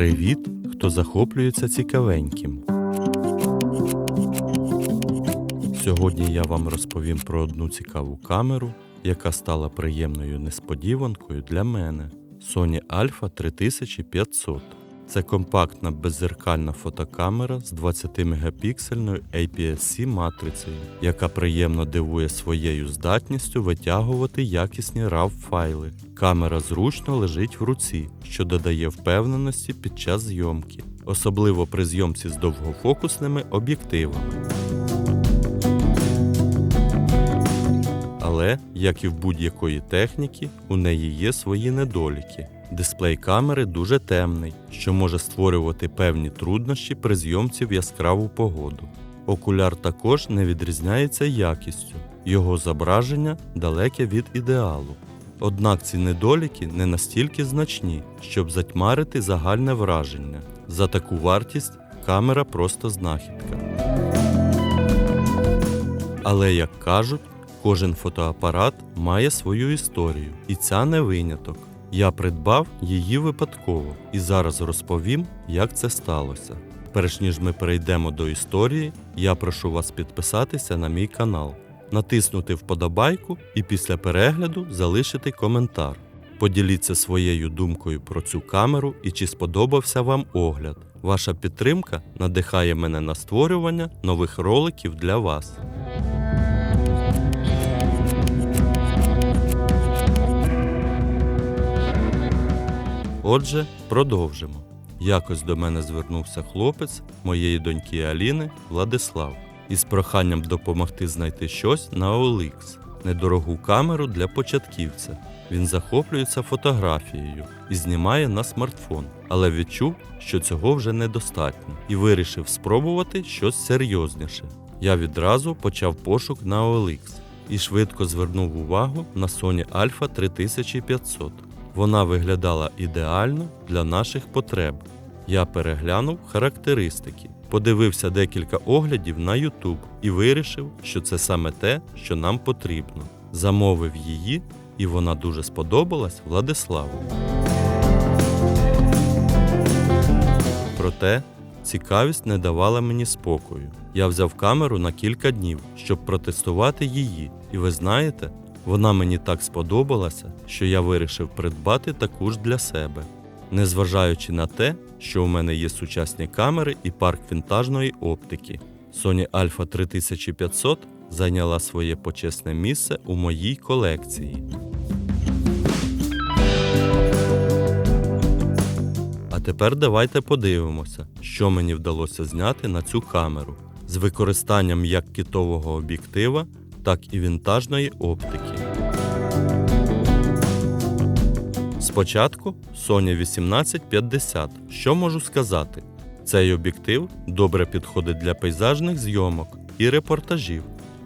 Привіт, хто захоплюється цікавеньким. Сьогодні я вам розповім про одну цікаву камеру, яка стала приємною несподіванкою для мене. Sony Alpha 3500. Це компактна беззеркальна фотокамера з 20-мегапіксельною APS-C матрицею, яка приємно дивує своєю здатністю витягувати якісні RAW файли. Камера зручно лежить в руці, що додає впевненості під час зйомки, особливо при зйомці з довгофокусними об'єктивами. Але, як і в будь-якої техніки, у неї є свої недоліки. Дисплей камери дуже темний, що може створювати певні труднощі при зйомці в яскраву погоду. Окуляр також не відрізняється якістю, його зображення далеке від ідеалу. Однак ці недоліки не настільки значні, щоб затьмарити загальне враження. За таку вартість камера просто знахідка. Але як кажуть, кожен фотоапарат має свою історію, і ця не виняток. Я придбав її випадково і зараз розповім, як це сталося. Перш ніж ми перейдемо до історії, я прошу вас підписатися на мій канал, натиснути вподобайку і після перегляду залишити коментар. Поділіться своєю думкою про цю камеру і чи сподобався вам огляд. Ваша підтримка надихає мене на створювання нових роликів для вас. Отже, продовжимо. Якось до мене звернувся хлопець моєї доньки Аліни Владислав із проханням допомогти знайти щось на OLX, недорогу камеру для початківця. Він захоплюється фотографією і знімає на смартфон, але відчув, що цього вже недостатньо, і вирішив спробувати щось серйозніше. Я відразу почав пошук на OLX і швидко звернув увагу на Sony Alpha 3500. Вона виглядала ідеально для наших потреб. Я переглянув характеристики, подивився декілька оглядів на YouTube і вирішив, що це саме те, що нам потрібно. Замовив її, і вона дуже сподобалась Владиславу. Проте цікавість не давала мені спокою. Я взяв камеру на кілька днів, щоб протестувати її, і ви знаєте, вона мені так сподобалася, що я вирішив придбати таку ж для себе. Незважаючи на те, що у мене є сучасні камери і парк вінтажної оптики, Sony Alpha 3500 зайняла своє почесне місце у моїй колекції. А тепер давайте подивимося, що мені вдалося зняти на цю камеру з використанням як китового об'єктива, так і вінтажної оптики. Спочатку Sony 1850. Що можу сказати? Цей об'єктив добре підходить для пейзажних зйомок і репортажів,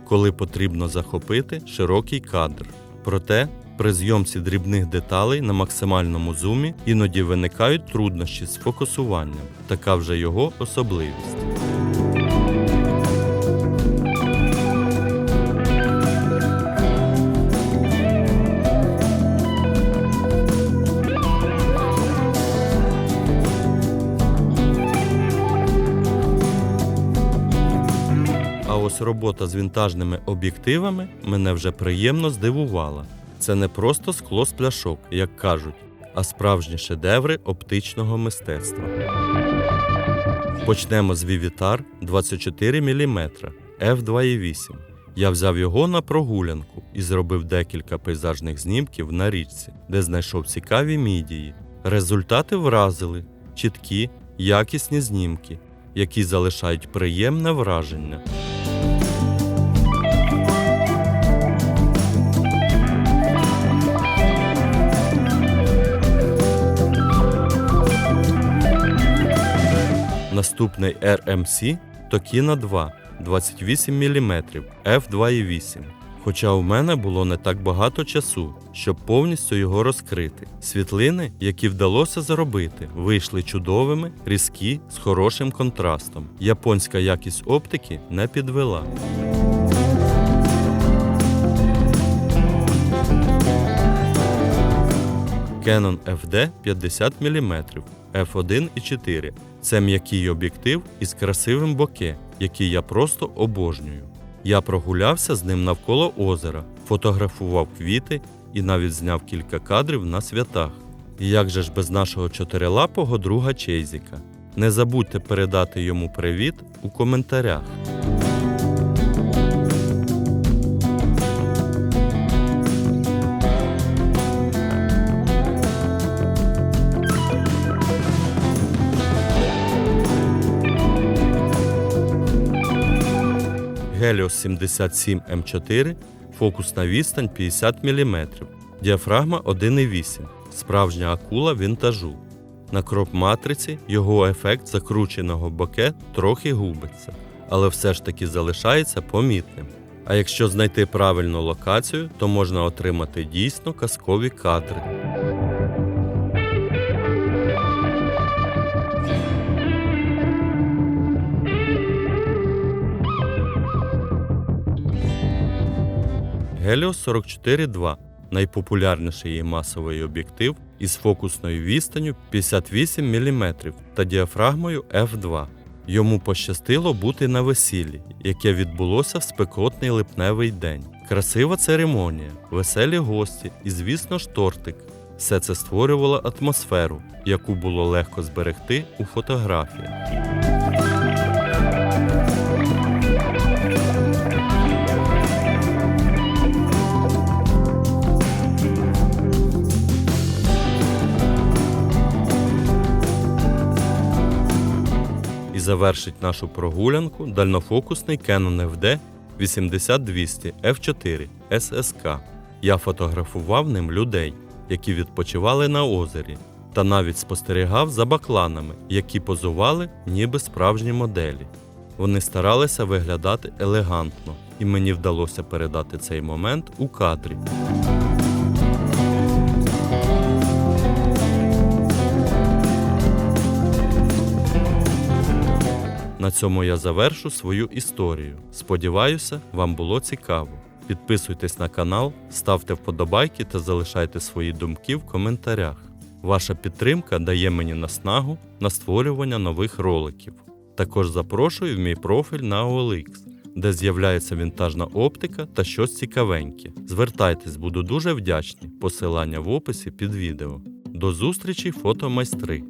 коли потрібно захопити широкий кадр. Проте при зйомці дрібних деталей на максимальному зумі іноді виникають труднощі з фокусуванням. Така вже його особливість. Робота з вінтажними об'єктивами мене вже приємно здивувала. Це не просто скло з пляшок, як кажуть, а справжні шедеври оптичного мистецтва. Почнемо з Vivitar 24 мм f2.8. Я взяв його на прогулянку і зробив декілька пейзажних знімків на річці, де знайшов цікаві мідії. Результати вразили чіткі, якісні знімки, які залишають приємне враження. Наступний RMC Tokina 2 28 мм f2.8. Хоча у мене було не так багато часу, щоб повністю його розкрити. Світлини, які вдалося зробити, вийшли чудовими, різкі, з хорошим контрастом. Японська якість оптики не підвела. Canon FD 50 мм F1 і 4. Це м'який об'єктив із красивим боке, який я просто обожнюю. Я прогулявся з ним навколо озера, фотографував квіти і навіть зняв кілька кадрів на святах. Як же ж без нашого чотирилапого друга Чейзіка? Не забудьте передати йому привіт у коментарях. Helios 77 М4, фокусна відстань 50 мм, діафрагма 1,8, справжня акула вінтажу. На кроп-матриці його ефект закрученого боке трохи губиться, але все ж таки залишається помітним. А якщо знайти правильну локацію, то можна отримати дійсно казкові кадри. Helios 44.2 найпопулярніший і масовий об'єктив із фокусною відстанню 58 мм та діафрагмою f2. Йому пощастило бути на весіллі, яке відбулося в спекотний липневий день. Красива церемонія, веселі гості і, звісно ж, тортик. Все це створювало атмосферу, яку було легко зберегти у фотографіях. Завершить нашу прогулянку дальнофокусний Canon FD 80200 F4 SSK. Я фотографував ним людей, які відпочивали на озері, та навіть спостерігав за бакланами, які позували ніби справжні моделі. Вони старалися виглядати елегантно, і мені вдалося передати цей момент у кадрі. На цьому я завершу свою історію. Сподіваюся, вам було цікаво. Підписуйтесь на канал, ставте вподобайки та залишайте свої думки в коментарях. Ваша підтримка дає мені наснагу на створювання нових роликів. Також запрошую в мій профіль на OLX, де з'являється вінтажна оптика та щось цікавеньке. Звертайтесь, буду дуже вдячний. Посилання в описі під відео. До зустрічі, фотомайстри!